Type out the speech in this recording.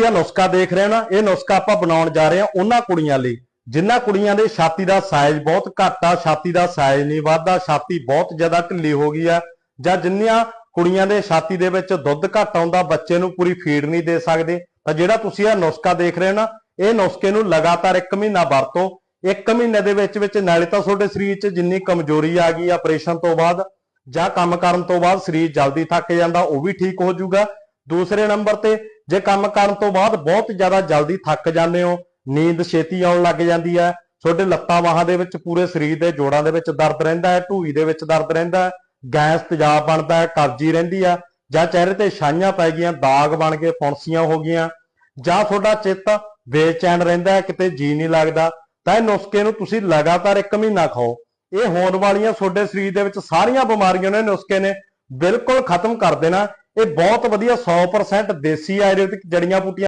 ਤੁਸੀਂ ਇਹ ਨੁਸਖਾ ਦੇਖ ਰਹੇ ਹੋ ਨਾ, ਇਹ ਨੁਸਖਾ ਆਪਾਂ ਬਣਾਉਣ ਜਾ ਰਹੇ ਹਾਂ ਉਹਨਾਂ ਕੁੜੀਆਂ ਲਈ। ਜਿਨ੍ਹਾਂ ਕੁੜੀਆਂ ਦੇ ਛਾਤੀ ਦਾ ਸਾਈਜ਼ ਬਹੁਤ ਘੱਟ ਆ, ਛਾਤੀ ਦਾ ਸਾਈਜ਼ ਨਹੀਂ ਵੱਧਦਾ, ਛਾਤੀ ਬਹੁਤ ਜ਼ਿਆਦਾ ਢਿੱਲੀ ਹੋ ਗਈ ਆ, ਜਾਂ ਜਿੰਨੀਆਂ ਕੁੜੀਆਂ ਦੇ ਛਾਤੀ ਦੇ ਵਿੱਚ ਦੁੱਧ ਘੱਟ ਆਉਂਦਾ, ਬੱਚੇ ਨੂੰ ਪੂਰੀ ਫੀਡ ਨਹੀਂ ਦੇ ਸਕਦੇ। ਤਾਂ ਜਿਹੜਾ ਤੁਸੀਂ ਇਹ ਨੁਸਖਾ ਦੇਖ ਰਹੇ ਹੋ ਨਾ, ਇਹ ਨੁਸਖੇ ਨੂੰ ਲਗਾਤਾਰ 1 ਮਹੀਨਾ ਵਰਤੋ। 1 ਮਹੀਨੇ ਦੇ ਵਿੱਚ ਵਿੱਚ ਨਾਲੇ ਤਾਂ ਤੁਹਾਡੇ ਸਰੀਰ 'ਚ ਜਿੰਨੀ ਕਮਜ਼ੋਰੀ ਆ ਗਈ ਆਪਰੇਸ਼ਨ ਤੋਂ ਬਾਅਦ ਜਾਂ ਕੰਮ ਕਰਨ ਤੋਂ ਬਾਅਦ ਸਰੀਰ ਜਲਦੀ ਥੱਕ ਜਾਂਦਾ, ਉਹ ਵੀ ਠੀਕ ਹੋ ਜਾਊਗਾ। ਦੂਸਰੇ ਨੰਬਰ ਤੇ ਜੇ ਕੰਮ ਕਰਨ ਤੋਂ ਬਾਅਦ ਬਹੁਤ ਜ਼ਿਆਦਾ ਜਲਦੀ ਥੱਕ ਜਾਂਦੇ ਹੋ, ਨੀਂਦ ਛੇਤੀ ਆਉਣ ਲੱਗ ਜਾਂਦੀ ਹੈ, ਤੁਹਾਡੇ ਲੱਤਾਂ ਬਾਹਾਂ ਦੇ ਵਿੱਚ ਪੂਰੇ ਸਰੀਰ ਦੇ ਜੋੜਾਂ ਦੇ ਵਿੱਚ ਦਰਦ ਰਹਿੰਦਾ ਹੈ, ਢੂਈ ਦੇ ਵਿੱਚ ਦਰਦ ਰਹਿੰਦਾ ਹੈ, ਗੈਸ ਤੇਜ਼ਾਬ ਬਣਦਾ ਹੈ ਕਬਜੀ ਰਹਿੰਦੀ ਆ ਜਾਂ ਚਿਹਰੇ ਤੇ ਛਾਈਆਂ ਪੈ ਗਈਆਂ, ਦਾਗ ਬਣ ਗਏ ਫੁੰਸੀਆਂ ਹੋ ਗਈਆਂ ਜਾਂ ਤੁਹਾਡਾ ਚਿੱਤ ਬੇਚੈਨ ਰਹਿੰਦਾ ਹੈ, ਕਿਤੇ ਜੀ ਨਹੀਂ ਲੱਗਦਾ, ਤਾਂ ਇਹ ਨੁਸਖੇ ਨੂੰ ਤੁਸੀਂ ਲਗਾਤਾਰ ਇੱਕ ਮਹੀਨਾ ਖਾਓ। ਇਹ ਹੋਣ ਵਾਲੀਆਂ ਤੁਹਾਡੇ ਸਰੀਰ ਦੇ ਵਿੱਚ ਸਾਰੀਆਂ ਬਿਮਾਰੀਆਂ ਨੇ, ਨੁਸਖੇ ਨੇ ਬਿਲਕੁਲ ਖਤਮ ਕਰ ਦੇਣਾ। ਇਹ ਬਹੁਤ ਵਧੀਆ 100% ਦੇਸੀ ਆਯੁਰਵੈਦਿਕ ਜੜੀਆਂ ਬੂਟੀਆਂ